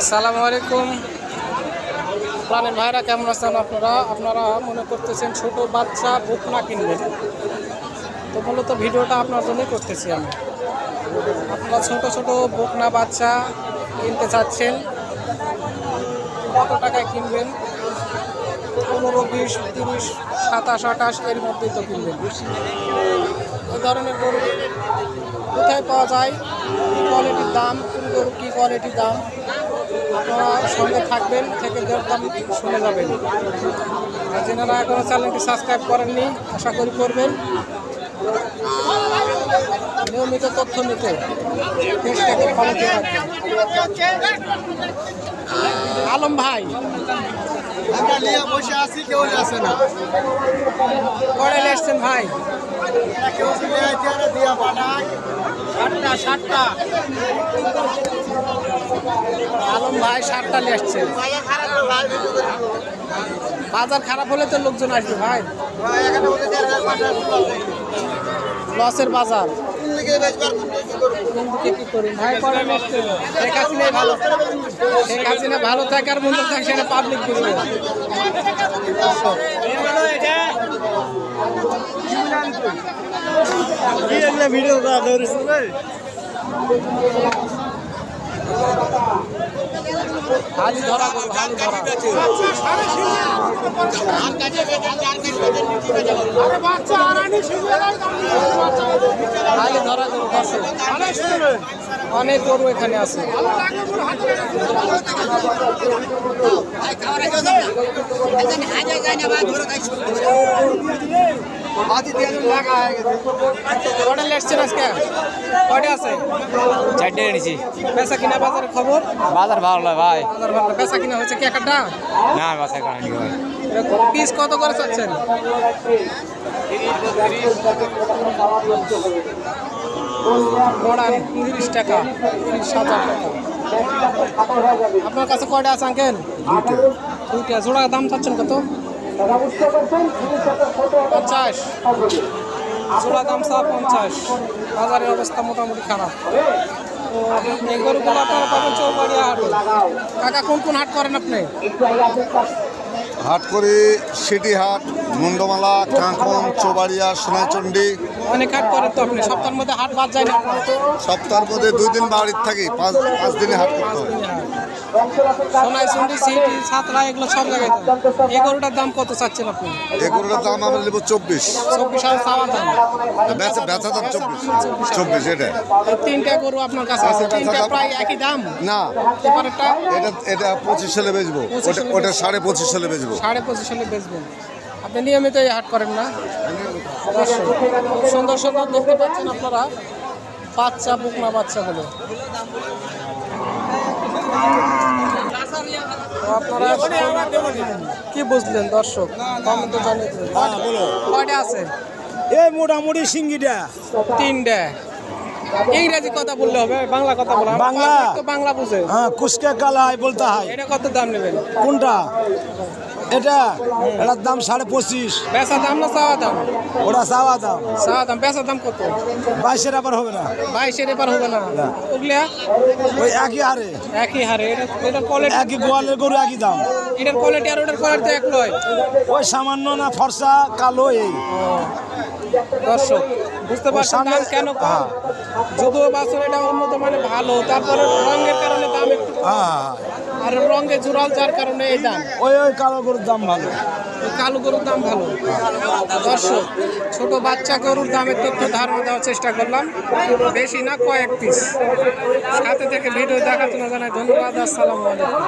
আসসালামু আলাইকুম। প্রাণের ভাইরা, কেমন আছেন আপনারা? আপনারা মনে করতেছেন ছোট বাচ্চা বুক না কিনবেন? তো মূলত ভিডিওটা আপনার জন্যই করতেছি আমি। আপনারা ছোট ছোট বকনা বাচ্চা কিনতে চাচ্ছেন, কত টাকায় কিনবেন? পনেরো, বিশ, তিরিশ, সাতাশ, আঠাশ, এর মধ্যেই তো কিনবেন। এই ধরনের গরু কোথায় পাওয়া যায়? কোয়ালিটির দাম? কোন গরু কী কোয়ালিটির দাম? আপনারা সঙ্গে থাকবেন, থেকে দাম শুনে যাবেন। আর যেনারা এখনও চ্যানেলটি সাবস্ক্রাইব করেননি, আশা করি করবেন। নিয়মিত তথ্য নিতে দেশটাকে ফলো করে আলম ভাই নিয়ে বসে আছি কেউ আসে না। কড়ে এসছেন ভাই। কেউ আসছে দিয়া পাঠায় ষাটটা ষাটটা আলম ভাই ষাটটা নিয়ে আসছেন বাজার খারাপ হলে তো লোকজন আসবে ভাই। লসের বাজার। কোন দিকে কি করি? ভাই করেন শেখ হাসিনাই ভালো। শেখ হাসিনা ভালো থাকার মন্দ থাকে সেটা পাবলিক বুঝবে ভিডিও করা ধরেছে হালি ধরা করব হালি ধরা হালি ধরা দর্শক অনেক গরু এখানে আছে আজকে? আছে? চারটে এনেছি। পেশা কিনা বাজারের খবর? বাজার ভালো নয় ভাই। বাজার ভালো পেশা কিনা হয়েছে কি একটা? না বাসা কারণে ভাই। পিস কত করে চাচ্ছেন? কড়া তিরিশ টাকা তিরিশ হাজার টাকা। আপনার কাছে কয়টা আছে আঙ্কেল? দুইটা। জোড়া দাম চাচ্ছেন কত? পঞ্চাশ। জোড়া চা পঞ্চাশ। বাজারের অবস্থা মোটামুটি খারাপ। এই গরুগুলো আপনারা পাবেন চৌবাড়িয়া হাটে। কাকা কোন কোন হাট করেন আপনি? হাট করি সিটি হাট মুন্ডমালা কাঁকন চোবাড়িয়া সোনাচণ্ডী অনেক হাট করেন তো আপনি? সপ্তাহের মধ্যে হাট বাদ যায় না? সপ্তাহের মধ্যে দুই দিন বাড়ির থাকি পাঁচ পাঁচ দিনে হাট করতে হয়। সোনাই চন্ডি সিটি সাতরা এগুলো সব জায়গায় দাম কত চাচ্ছেন আপনি? দাম আমরা নেব চব্বিশ। চব্বিশ দাম। বেচা বেচা দাম চব্বিশ। চব্বিশ এটা তিনটা গরু আপনার কাছে আছে। তিনটা প্রায় একই দাম? না। এবারেরটা? এটা এটা পঁচিশ সালে বেচবো। ওটা ওটা সাড়ে পঁচিশ সালে বেচবো। সাড়ে পঁচিশ বেচবেন আপনি নিয়মিত এই হাট করেন না? সুন্দর সুন্দর দেখতে পাচ্ছেন আপনারা। বাচ্চা বুকনা বাচ্চাগুলো তো আপনারা কি বুঝলেন দর্শক? কমেন্টে জানিয়ে কয়টা আছে? এই মোটামুটি সিঙ্গিটা। তিনটা। ইংরেজি কথা বললে হবে বাংলা কথা বলা? বাংলা? তো বাংলা বুঝে। হ্যাঁ কুসকে কালাই বলতে হয়। এটা কত দাম নেবেন? কোনটা? এটা? এটার দাম সাড়ে পঁচিশ। বেচা দাম না চাওয়া দাম? ওটা চাওয়া দাম। চাওয়া দাম বেচা দাম কত? বাইশের আবার হবে না। বাইশের এবার হবে না। ওগুলা? ওই একই হারে। একই হারে। এটা এটার কোয়ালিটি একই গোয়ালের গরু একই দাম। এটার কোয়ালিটি আর ওটার কোয়ালিটি এক নয়। ওই সামান্য না ফর্সা কালো এই। দর্শক বুঝতে পারছেন দাম কেন কম? হ্যাঁ। যদিও বাছর এটা উন্নত মানে ভালো তারপরে রঙের কারণে দাম একটু হ্যাঁ। আর রঙে জোরাল যার কারণে এই দাম। ওই ওই কালো গরুর দাম ভালো। কালো গরুর দাম ভালো। দর্শক ছোট বাচ্চা গরুর দামের তথ্য ধারণা দেওয়ার চেষ্টা করলাম। বেশি না কয়েক পিস। সাথে থেকে ভিডিও দেখার জন্য জানাই ধন্যবাদ। আসসালামু আলাইকুম।